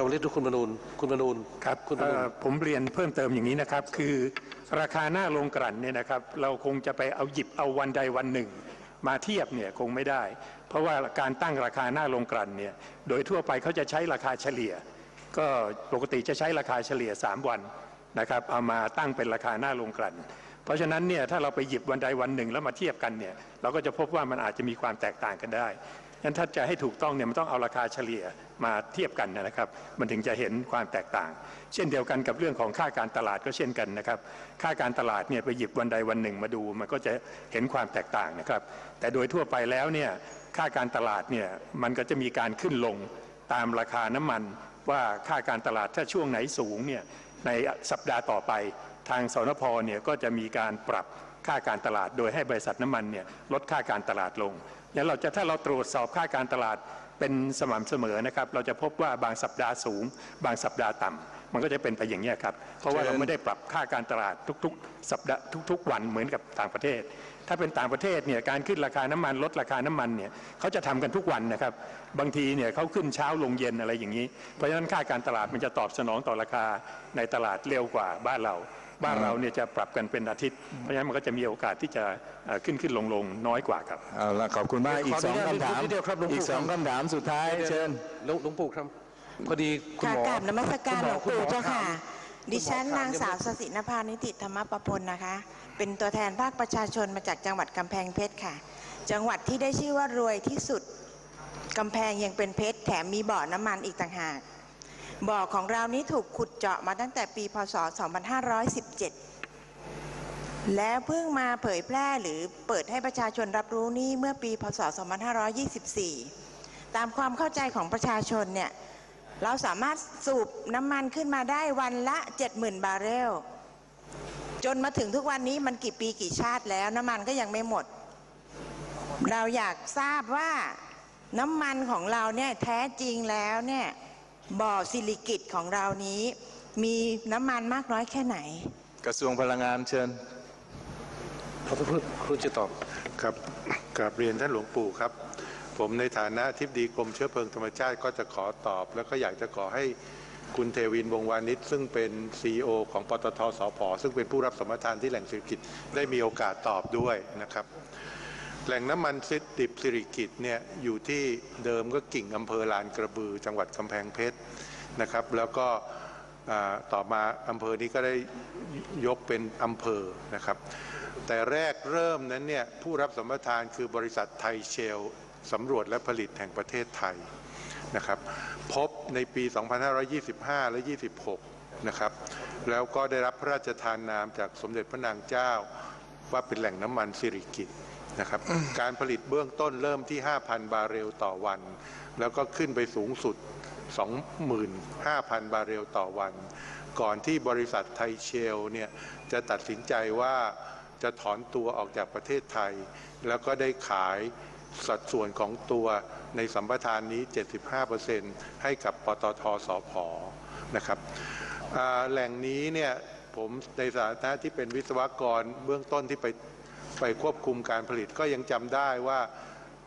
ชาวลิตหรือคุณมนูนคุณมนูนครับคุณมเอ่นูนอผมเรียนเพิ่มเติมอย่างนี้นะครับ คือราคาหน้าโรงกลั่นเนี่ยนะครับ เราคงจะไปเอาหยิบเอาวันใดวันหนึ่ง มาเทียบเนี่ยคงไม่ได้ เพราะว่าการตั้งราคาหน้าโรงกลั่นเนี่ยโดยทั่วไปเขาจะใช้ราคาเฉลี่ย ก็ปกติจะใช้ราคาเฉลี่ย 3 วันนะครับ เอามาตั้งเป็นราคาหน้าโรงกลั่นเพราะฉะนั้นเนี่ยถ้าเราไปหยิบวันใดวันหนึ่งแล้วมาเทียบกันเนี่ยเราก็จะพบว่ามันอาจจะมีความแตกต่างกันได้งั้นถ้าจะให้ถูกต้องเนี่ยมันต้องเอาราคาเฉลี่ย มาเทียบกันนะครับ มันถึงจะเห็นความแตกต่าง เช่นเดียวกันกับเรื่องของค่าการตลาดก็เช่นกันนะครับ ค่าการตลาดเนี่ยไปหยิบวันใดวันหนึ่งมาดู มันก็จะเห็นความแตกต่างนะครับ แต่โดยทั่วไปแล้วเนี่ยค่าการตลาดเนี่ยมันก็จะมีการขึ้นลงตามราคาน้ำมันว่าค่าการตลาดถ้าช่วงไหนสูงเนี่ยในสัปดาห์ต่อไป ทางสนพเนี่ยก็จะมีการปรับค่าการตลาด โดยให้บริษัทน้ำมันเนี่ยลดค่าการตลาดลง แล้วเราจะถ้าเราตรวจสอบค่าการตลาดเป็นสม่ำเสมอนะครับ เราจะพบว่าบางสัปดาห์สูง บางสัปดาห์ต่ำมันก็จะเป็นไปอย่างนี้ครับ เพราะว่าเราไม่ได้ปรับค่าการตลาดทุกๆ สัปดาห์ทุก ๆ วันเหมือนกับต่างประเทศ ถ้าเป็นต่างประเทศเนี่ยการขึ้นราคาน้ำมันลดราคาน้ำมันเนี่ยเขาจะทำกันทุกวันนะครับ บางทีเนี่ยเขาขึ้นเช้าลงเย็นอะไรอย่างนี้ เพราะฉะนั้นค่าการตลาดมันจะตอบสนองต่อราคาในตลาดเร็วกว่าบ้านเรา บ้านเราเนี่ยจะปรับกันเป็นอาทิตย์ เพราะฉะนั้นมันก็จะมีโอกาสที่จะเอ่อขึ้นขึ้นลงลงน้อยกว่าครับเอาละขอบคุณมากอีกสองคำถามนิดเดียวครับหลวงปู่อีกสองคำถามสุดท้ายเชิญหลวงหลวงปู่ครับพอดีคุณค่ะหมอกราบนมัสการหลวงคุณปู่อเจ้าค่ะถมดิฉันคุณหมอถามนางสาวสศินภานิติธรรมประพลนะคะ เป็นตัวแทนภาคประชาชนมาจากจังหวัดกำแพงเพชรค่ะ จังหวัดที่ได้ชื่อว่ารวยที่สุดกำแพงยังเป็นเพชรแถมมีบ่อน้ำมันอีกต่างหาก บ่อของเรานี้ถูกขุดเจาะมาตั้งแต่ปีพศ 2517 แล้วเพิ่งมาเผยแพร่หรือเปิดให้ประชาชนรับรู้นี่เมื่อปีพศ 2524 ตามความเข้าใจของประชาชนเนี่ยเราสามารถสูบน้ำมันขึ้นมาได้วันละ 70,000 บาร์เรล จนมาถึงทุกวันนี้มันกี่ปีกี่ชาติแล้วน้ำมันก็ยังไม่หมด เราอยากทราบว่าน้ำมันของเราเนี่ยแท้จริงแล้วเนี่ย บ่อซิลิกิตของเรานี้ มีน้ำมันมากน้อยแค่ไหน กระทรวงพลังงานเชิญขอโทษคุณจะตอบครับกราบเรียนท่านหลวงปู่ครับ ผมในฐานะทิบดีกรมเชื้อเพลิงธรรมชาติก็จะขอตอบ แล้วก็อยากจะขอให้คุณเทวินวงศ์วานิชซึ่งเป็น CEO ของปตทสพซึ่งเป็นผู้รับสมรทานที่แหล่งเศรษฐกิจได้มีโอกาสตอบด้วยนะครับ แหล่งน้ำมันซิดิบสิริกิตเนี่ยอยู่ที่เดิมก็กิ่งอำเภอลานกระบือ จังหวัดกำแพงเพชรนะครับ แล้วก็ต่อมาอำเภอนี้ก็ได้ยกเป็นอำเภอนะครับ แต่แรกเริ่มนั้นเนี่ยผู้รับสัมปทานคือบริษัทไทยเชลสำรวจและผลิตแห่งประเทศไทยนะครับพบในปี 2525 และ 26 นะครับ แล้วก็ได้รับพระราชทานนามจากสมเด็จพระนางเจ้าว่าเป็นแหล่งน้ำมันสิริกิต นะครับ การผลิตเบื้องต้นเริ่มที่ 5,000 บาร์เรลต่อวัน แล้วก็ขึ้นไปสูงสุด 25,000 บาร์เรลต่อวัน ก่อนที่บริษัทไทยเชลเนี่ยจะตัดสินใจว่าจะถอนตัวออกจากประเทศไทย แล้วก็ได้ขายสัดส่วนของตัวในสัมปทานนี้ 75%ให้กับปตทสพนะครับอ่าแหล่งนี้เนี่ยผมในฐานะที่เป็นวิศวกรเบื้องต้นที่ไป ไปควบคุมการผลิตก็ยังจำได้ว่า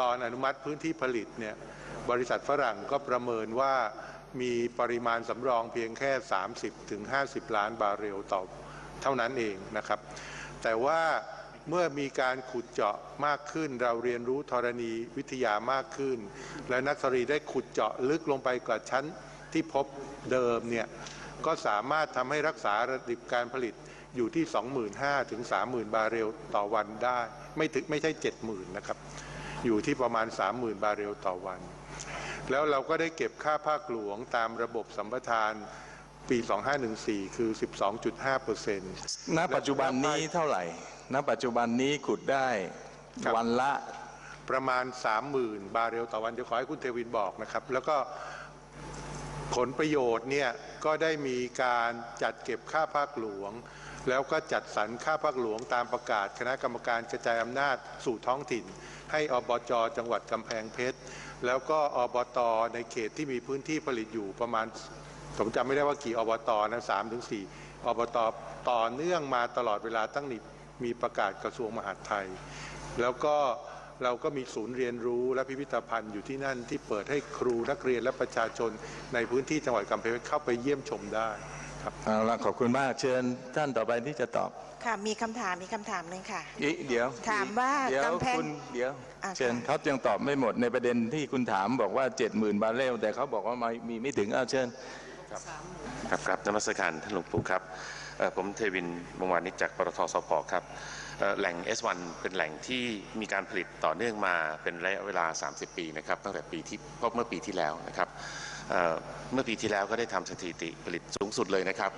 ตอนอนุมัติพื้นที่ผลิตเนี่ยบริษัทฝรั่งก็ประเมินว่ามีปริมาณสำรองเพียงแค่ 30ถึง50ล้านบาร์เรลต่อเท่านั้นเองนะครับ แต่ว่าเมื่อมีการขุดเจาะมากขึ้น เราเรียนรู้ธรณีวิทยามากขึ้น และนักธรณีได้ขุดเจาะลึกลงไปกว่าชั้นที่พบเดิมเนี่ยก็สามารถทำให้รักษาระดับการผลิต อยู่ที่ 25,000ถึง30,000 บาร์เรลต่อวันได้ ไม่ถึงไม่ใช่ 70,000 นะครับ อยู่ที่ประมาณ 30,000 บาร์เรลต่อวัน แล้วเราก็ได้เก็บค่าภาคหลวงตามระบบสัมปทานปี 2514 คือ 12.5เปอร์เซ็นต์ณปัจจุบันนี้เท่าไหร่ ณ ปัจจุบันนี้ขุดได้ครับวันละประมาณ 30,000 บาร์เรลต่อวันเดี๋ยวขอให้คุณเทวินบอกนะครับ แล้วก็ผลประโยชน์เนี่ยก็ได้มีการจัดเก็บค่าภาคหลวง แล้วก็จัดสรรค่าภาคหลวงตามประกาศ คณะกรรมการกระจายอำนาจสู่ท้องถิ่น ให้อบจจังหวัดกำแพงเพชร แล้วก็อบตในเขตที่มีพื้นที่ผลิตอยู่ประมาณผมจำไม่ได้ว่ากี่อบตนะสามถึงสี่อบตต่อเนื่องมาตลอดเวลาตั้งแต่มีประกาศกระทรวงมหาดไทย แล้วก็เราก็มีศูนย์เรียนรู้และพิพิธภัณฑ์อยู่ที่นั่นที่เปิดให้ครูนักเรียนและประชาชนในพื้นที่จังหวัดกำแพงเพชรเข้าไปเยี่ยมชมได้ ครับเอาละขอบคุณมากเชิญท่านต่อไปที่จะตอบ ค่ะ มีคำถามมีคำถามหนึ่งค่ะ อีเดี๋ยวถามว่าเดี๋ยวกำแพงคุณเดี๋ยว อะเชิญค่ะ เขายังตอบไม่หมดในประเด็นที่คุณถามบอกว่า 70,000 บาร์เรลแต่เขาบอกว่าไม่มีไม่ถึงเอาเชิญ ครับครับนมัสการท่านหลวงปู่ครับเอ่อผมเทวินวงศ์วานิชจากปตทสพครับเอ่อแหล่ง S1 เป็นแหล่งที่มีการผลิตต่อเนื่องมาเป็นระยะเวลา 30 ปีนะครับตั้งแต่ปีที่พบเมื่อปีที่แล้วนะครับ เอ่อเมื่อปีที่แล้วก็ได้ทำสถิติผลิตสูงสุดเลยนะครับ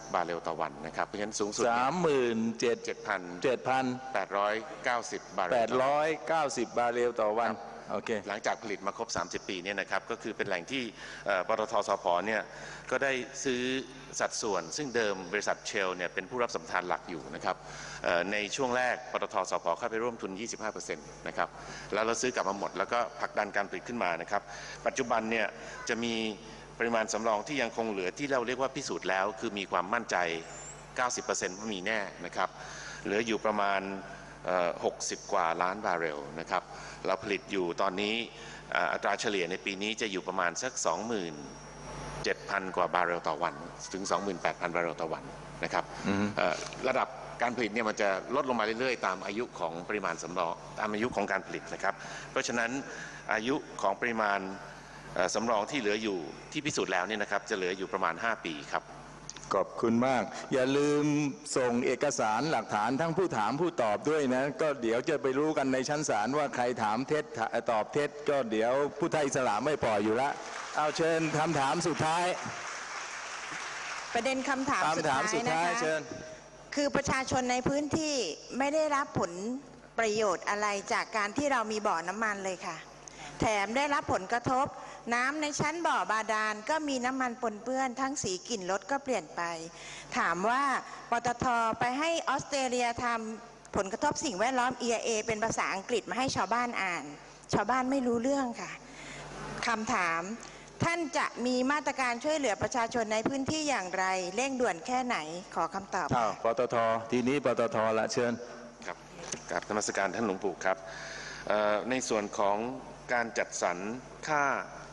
37,890 บาร์เรลต่อวันนะครับ เพราะฉะนั้นสูงสุด สามหมื่นเจ็ด7,890 เจ็ดพันบาร์เรแปลดต่อวันร้อยเก้าสิบบาร์เรลต่อวัน โอเคหลังจากผลิตมาครบ 30 ปีเนี่ยนะครับก็คือเป็นแหล่งที่ปตทสพเนี่ยก็ได้ซื้อสัดส่วน ซึ่งเดิมบริษัทเชลเนี่ยเป็นผู้รับสัมปทานหลักอยู่นะครับในช่วงแรกปตทสพเข้าไปร่วมทุน 25%นะครับแล้วเราซื้อกลับมาหมด แล้วก็ผลักดันการผลิตขึ้นมานะครับปัจจุบันเนี่ยจะมีปริมาณสำรองที่ยังคงเหลือที่เราเรียกว่าพิสูจน์แล้ว คือมีความมั่นใจ 90%ว่ามีแน่นะครับเหลืออยู่ประมาณ 60 กว่าล้านบาร์เรลนะครับ เราผลิตอยู่ตอนนี้เอ่ออัตราเฉลี่ยในปีนี้จะอยู่ประมาณสัก 27,000 กว่าบาร์เรลต่อวัน ถึง 28,000 บาร์เรลต่อวันนะครับเอ่อระดับการผลิตเนี่ยมันจะลดลงมาเรื่อยๆ ตามอายุของปริมาณสำรองตามอายุของการผลิตนะครับ เพราะฉะนั้นอายุของปริมาณเอ่อสำรองที่เหลืออยู่ที่พิสูจน์แล้วเนี่ยนะครับจะเหลืออยู่ประมาณ 5 ปีครับ ขอบคุณมาก อย่าลืมส่งเอกสารหลักฐานทั้งผู้ถามผู้ตอบด้วยนะ ก็เดี๋ยวจะไปรู้กันในชั้นศาลว่าใครถามเท็จถตอบเท็จ ก็เดี๋ยวผู้ไทยอิสลามไม่ปล่อยอยู่ละ เอาเชิญคำถามสุดท้าย ประเด็นคำถามสุดคำถามท้ายสุดนะท้ายคะเชิญคือประชาชนในพื้นที่ไม่ได้รับผลประโยชน์อะไรจากการที่เรามีบ่อน้ำมันเลยค่ะ แถมได้รับผลกระทบ น้ำในชั้นบ่อบาดาลก็มีน้ำมันปนเปื้อนทั้งสีกลิ่นรสก็เปลี่ยนไป ถามว่าปตทไปให้ออสเตรเลียทำผลกระทบสิ่งแวดล้อม EIA เป็นภาษาอังกฤษมาให้ชาวบ้านอ่าน ชาวบ้านไม่รู้เรื่องค่ะคำถามท่านจะมีมาตรการช่วยเหลือประชาชนในพื้นที่อย่างไร เร่งด่วนแค่ไหนขอคำตอบอ้าวค่ะปตท ทีนี้ปตทละเชิญ ครับกราบธรรมสการท่านหลวงปู่ครับเอ่อในส่วนของ การจัดสรรค่า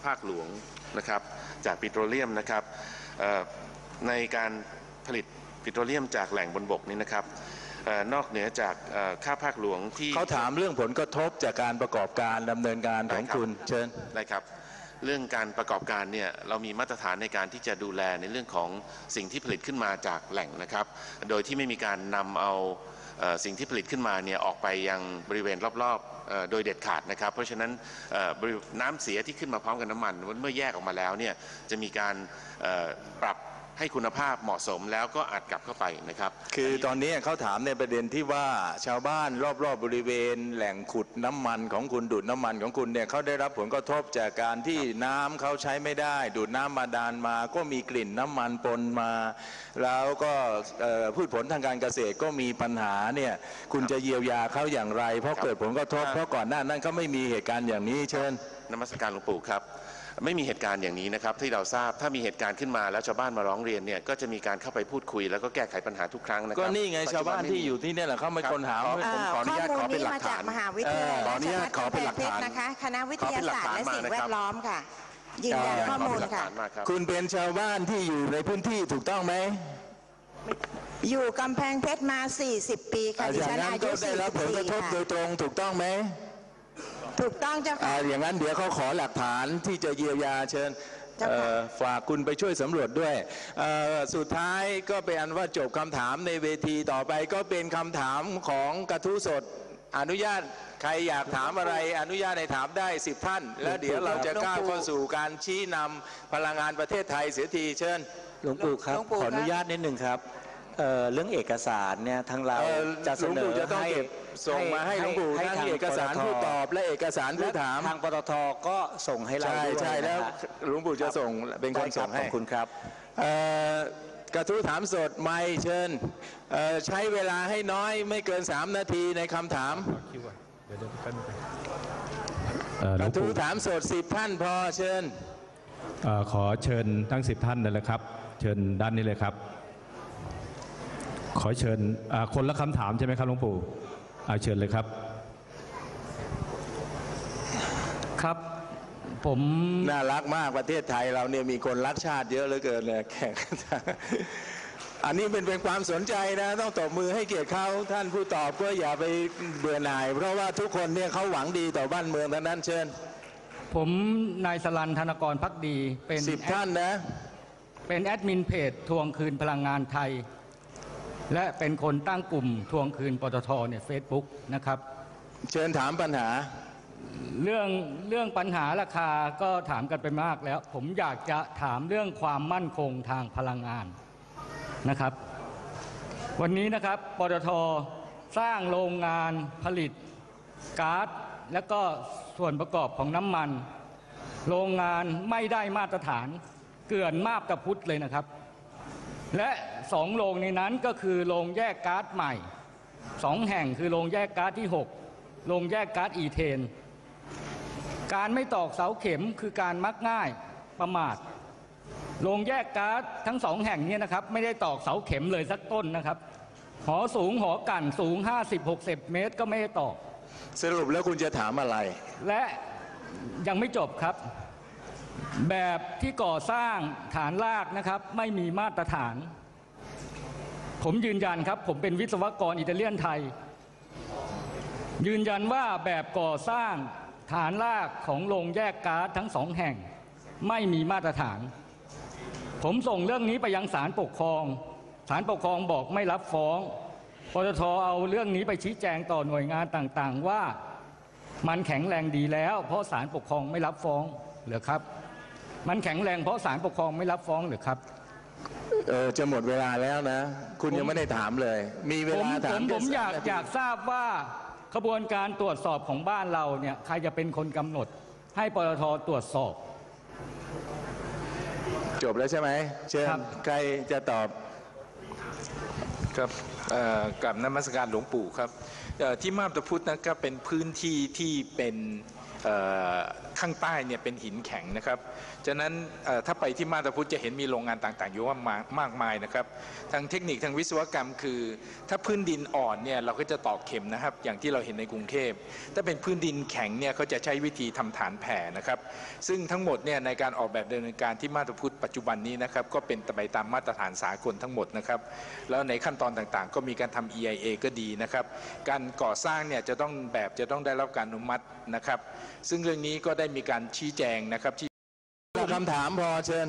ภาคหลวงนะครับจากปิโตรเลียมนะครับเอ่อในการผลิตปิโตรเลียมจากแหล่งบนบกนี้นะครับเอ่อนอกเหนือจากเอ่อค่าภาคหลวงที่เขาถามเรื่องผลกระทบจากการประกอบการดำเนินการของได้ครับคุณเชิญได้ครับ เรื่องการประกอบการเนี่ยเรามีมาตรฐานในการที่จะดูแลในเรื่องของสิ่งที่ผลิตขึ้นมาจากแหล่งนะครับ โดยที่ไม่มีการนำเอาเอ่อ สิ่งที่ผลิตขึ้นมาเนี่ยออกไปยังบริเวณรอบๆโดยเด็ดขาดนะครับ เพราะฉะนั้นน้ำเสียที่ขึ้นมาพร้อมกับน้ำมัน เมื่อแยกออกมาแล้วเนี่ยจะมีการปรับ ให้คุณภาพเหมาะสมแล้วก็อัดกลับเข้าไปนะครับ คือตอนนี้เขาถามในประเด็นที่ว่าชาวบ้านรอบๆบบริเวณ แหล่งขุดน้ำมันของคุณดูดน้ำมันของคุณเนี่ยเขาได้รับผลกระทบจากการที่น้ำเขาใช้ไม่ได้ ดูดน้ำบาดาลมา ก็มีกลิ่นน้ำมันปนมา แล้วก็เอ่อพืชผลทางการเกษตรก็มีปัญหาเนี่ยคุณจะเยียวยาเขาอย่างไร เพราะครับเกิดผลกระทบครับเพราะก่อนหน้านั้นเขาไม่มีเหตุการณ์อย่างนี้เชิญนมัสการหลวงปู่ครับ ไม่มีเหตุการณ์อย่างนี้นะครับที่เราทราบถ้ามีเหตุการณ์ขึ้นมาแล้วชาวบ้านมาร้องเรียนเนี่ยก็จะมีการเข้าไปพูดคุย แล้วก็แก้ไขปัญหาทุกครั้งนะคก็รับนี่ไงปัจชาวจุบับ้านไม่ที่มีอยู่ที่นี่แหละเขาไม่คนถามครับผมขออนุญาตขอเป็นหลักข้อฐานมูลนี้มาจากมหาวิทยาลัยเอ่อขออนุญาตขอเป็นหลักฐานนะคะคณะวิทยาศาสตร์และสิ่งแวดล้อมค่ะยืนยันเอ่อข้อมูลขเป็นหลักค่ะฐานมากครับคุณเป็นชาวบ้านที่อยู่ในพื้นที่ถูกต้องไหมอยู่กำแพงเพชรมา 40 ปีค่ะอ่าดิอย่างฉันนั้นอาก็ยุได้รับผลกระทบโดย44ตรงถูกต้องไหม ถูกต้องเจ้าอ่าค่ะอย่างนั้นเดี๋ยวเขาขอหลักฐานที่จะเยียวยาเชิญเจ้าค่ะ เอ่อฝากคุณไปช่วยสำรวจด้วยเอ่อสุดท้ายก็เป็นอันว่าจบคำถามในเวทีต่อไปก็เป็นคำถามของกระทู้สดอนุญาตใครอยากถามอะไรอนุญาตให้ถามได้สิบท่าน แล้วเดี๋ยวเราจะก้าวเข้าสู่การชี้นำพลังงานประเทศไทยเสียทีเชิญ หลวงปู่ครับ หลวงปู่ขออนุญาตนิดหนึ่งครับ เอ่อเรื่องเอกสารเนี่ยทางเราเอ่อจะเสหลวงนปู่อจะต้องให้เก็บส่งมาให้หลวงปู่ให้ทั้งทางเอกสารปตทผู้ตอบและเอกสารผู้ถามและทางปตทก็ส่งให้เราใช่ด้วยใช่แล้วนะฮะหลวงปู่จะส่งเป็นคนได้รัส่บงขให้อบคุณครับ เอ่อกระทู้ถามสดไม่เชิญเอ่อใช้เวลาให้น้อยไม่เกิน 3 นาทีในคำถามเอ่อกหลวระงทู้ปู่ถามสด 10 ท่านพอเชิญ เอ่อขอเชิญทั้งสิบท่านเลยนะครับ เชิญด้านนี้เลยครับ ขอเชิญอ่าคนละคำถามใช่ไหมครับหลวงปู่อาเชิญเลยครับ ครับผมน่ารักมากประเทศไทยเราเนี่ยมีคนรักชาติเยอะเหลือเกินเลยแขกอันนี้เป็นเป็นความสนใจนะ ต้องตบมือให้เกียรติเขาท่านผู้ตอบก็อย่าไปเบื่อหน่าย เพราะว่าทุกคนเนี่ยเขาหวังดีต่อบ้านเมืองทั้งนั้นเชิญ ผมนายสลันธนกรพักดีเป็นสิบท่านนะ เป็นแอดมินเพจทวงคืนพลังงานไทย และเป็นคนตั้งกลุ่มทวงคืนปตทเนี่ยเฟซบุ๊กนะครับ เชิญถามปัญหา เรื่องเรื่องปัญหาราคาก็ถามกันไปมากแล้ว ผมอยากจะถามเรื่องความมั่นคงทางพลังงานนะครับ วันนี้นะครับปตทสร้างโรงงานผลิตก๊าซและก็ส่วนประกอบของน้ำมัน โรงงานไม่ได้มาตรฐานเกลื่อนมาบตะพุทธเลยนะครับ และ สองโรงในนั้นก็คือโรงแยกก๊าซใหม่สองแห่งคือโรงแยกก๊าซที่ 6 โรงแยกก๊าซอีเทน การไม่ตอกเสาเข็มคือการมักง่ายประมาทโรงแยกก๊าซทั้งสองแห่งเนี้นะครับ ไม่ได้ตอกเสาเข็มเลยสักต้นนะครับ หอสูงหอกั่นสูง 50-60 เมตรก็ไม่ได้ตอก สรุปแล้วคุณจะถามอะไร และยังไม่จบครับ แบบที่ก่อสร้างฐานรากนะครับ ไม่มีมาตรฐาน ผมยืนยันครับ ผมเป็นวิศวกรอิตาเลียนไทย ยืนยันว่าแบบก่อสร้างฐานรากของโรงแยกก๊าซทั้งสองแห่ง ไม่มีมาตรฐาน ผมส่งเรื่องนี้ไปยังศาลปกครองศาลปกครองบอกไม่รับฟ้องปตทเอาเรื่องนี้ไปชี้แจงต่อหน่วยงานต่างๆ ว่ามันแข็งแรงดีแล้ว เพราะศาลปกครองไม่รับฟ้องเหรือครับ มันแข็งแรงเพราะศาลปกครองไม่รับฟ้องหรือครับ เออจะหมดเวลาแล้วนะ คุณยังไม่ได้ถามเลย มีเวผมลาผถามมแค่ผมอยากสนทีอยากทราบว่าขบวนการตรวจสอบของบ้านเราเนี่ยใครจะเป็นคนกำหนด ให้ปตทตรวจสอบ จบแล้วใช่ไหมเชิญครับ ใครจะตอบ ครับเอ่อกับนมัสการหลวงปู่ครับเอ่อที่มาบตาพุธนะก็เป็นพื้นที่ที่เป็นเอ่อ ข้างใต้เนี่ยเป็นหินแข็งนะครับฉะนั้นถ้าไปที่มาตาพุธจะเห็นมีโรงงานต่างๆ อยู่ว่ามากมากมายนะครับทางเทคนิคทางวิศวกรรมคือ ถ้าพื้นดินอ่อนเนี่ยเราก็จะตอกเข็มนะครับ อย่างที่เราเห็นในกรุงเทพถ้าเป็นพื้นดินแข็งเนี่ยเขาจะใช้วิธีทำฐานแผ่นะครับซึ่งทั้งหมดเนี่ยในการออกแบบดำเนินการที่มาตรพุทธปัจจุบันนี้นะครับก็เป็นไปตามมาตรฐานสากลทั้งหมดนะครับแล้วในขั้นตอนต่างๆ ก็มีการทำ EIA ก็ดีนะครับการก่อสร้างเนี่ยจะต้องแบบจะต้องได้รับการอนุมัตินะครับซึ่งเรื่องนี้ก็ได้มีการชี้แจงนะครับที่คำถามพอเชิญ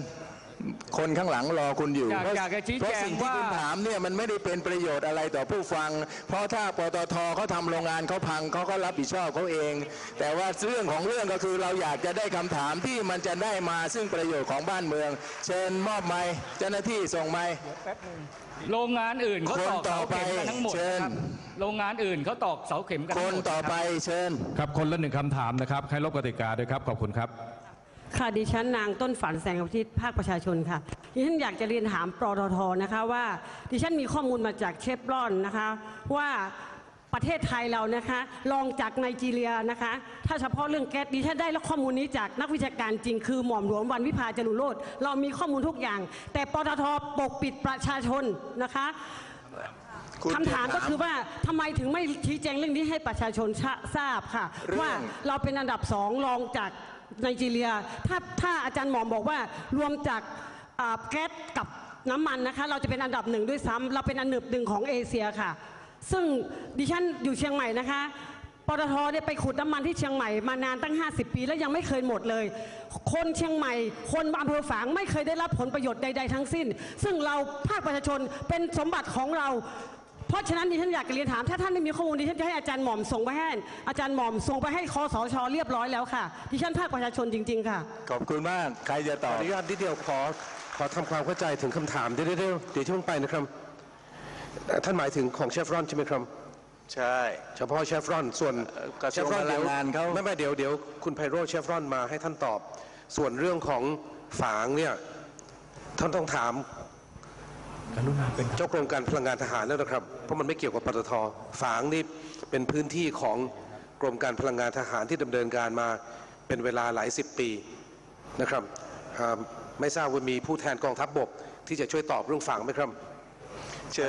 คนข้างหลังรอคุณอยู่ อยากเพราะอยากจะชี้เพราะแจงสิ่งที่ว่า คุณถามเนี่ยมันไม่ได้เป็นประโยชน์อะไรต่อผู้ฟัง เพราะถ้าปตทเขาทำโรงงานเขาพังเขาก็รับผิดชอบเขาเอง แต่ว่าเรื่องของเรื่องก็คือเราอยากจะได้คำถามที่มันจะได้มาซึ่งประโยชน์ของบ้านเมือง เชิญมอบไม้เจ้าหน้าที่ส่งไม้ โรงงานอื่นเขาตอกเสาเข็มกันทั้งหมดเชิญนะครับโรงงานอื่นเขาตอกเสาเข็มกันคทั้งนหมดต่อไปนะครับเชิญ ครับคนละหนึ่งคำถามนะครับให้รบกติกาด้วยครับ ขอบคุณครับ ค่ะดิฉันนางต้นฝันแสงอาทิตย์ภาคประชาชนค่ะดิฉันอยากจะเรียนถามปตทนะคะว่าดิฉันมีข้อมูลมาจากเชฟรอนนะคะ ว่าประเทศไทยเรานะคะลองจากไนจีเรียนะคะ ถ้าเฉพาะเรื่องแก๊สดิฉันได้รับข้อมูลนี้จากนักวิชาการจริงคือหม่อมหลวงวันวิพาจรุโรธเรามีข้อมูลทุกอย่าง แต่ปตทปกปิดประชาชนนะคะคุณคำถามจะถามก็คือว่าทำไมถึงไม่ชี้แจงเรื่องนี้ให้ประชาชนชะทราบค่ะเรื่องว่าเราเป็นอันดับสองรองจาก ไนจีเรีย ถ้าถ้าอาจารย์หมอมบอกว่ารวมจากแก๊สกับน้ำมันนะคะ เราจะเป็นอันดับหนึ่งด้วยซ้ำเราเป็นอันดับหนึ่งของเอเชียค่ะ ซึ่งดิฉันอยู่เชียงใหม่นะคะปตทเนี่ยไปขุดน้ำมันที่เชียงใหม่มานานตั้ง 50 ปีแล้วยังไม่เคยหมดเลย คนเชียงใหม่ คนอำเภอฝางไม่เคยได้รับผลประโยชน์ใดๆทั้งสิ้น ซึ่งเราภาคประชาชนเป็นสมบัติของเรา เพราะฉะนั้นดิฉันอยากจะเรียนถาม ถ้าท่านไม่มีข้อมูลดิฉันจะให้อาจารย์หม่อมส่งไปให้อาจารย์หม่อมส่งไปให้คอสชเรียบร้อยแล้วค่ะ ดิฉันภาคประชาชนจริง ๆ ค่ะ ขอบคุณมาก ใครจะตขออบอนุญาตนิดเดียวขอขอทำความเข้าใจถึงคำถามเดี๋ยวเดี๋ยวเดี๋ยวเดี๋ยวช่วงไปนะครับเอ่อท่านหมายถึงของเชฟรอนใช่ไหมครับ ใช่ เฉพาะเชฟรอนส่วนเอ่อกระทรวงเชฟรอนเดี๋ยวพลังงานเขา ไม่ไม่เดี๋ยวเดี๋ยวคุณไพโรจน์เชฟรอนมาให้ท่านตอบ ส่วนเรื่องของฝางเนี่ยท่านต้องถาม เจ้าโครงการพลังงานทหารแล้วนะครับ เพราะมันไม่เกี่ยวกับปตทฝางนี่เป็นพื้นที่ของกรมการพลังงานทหารที่ดำเนินการมาเป็นเวลาหลายสิบปีนะครับไม่ทราบว่ามีผู้แทนกองทัพบกที่จะช่วยตอบเรื่องฝางไหมครับเชิญ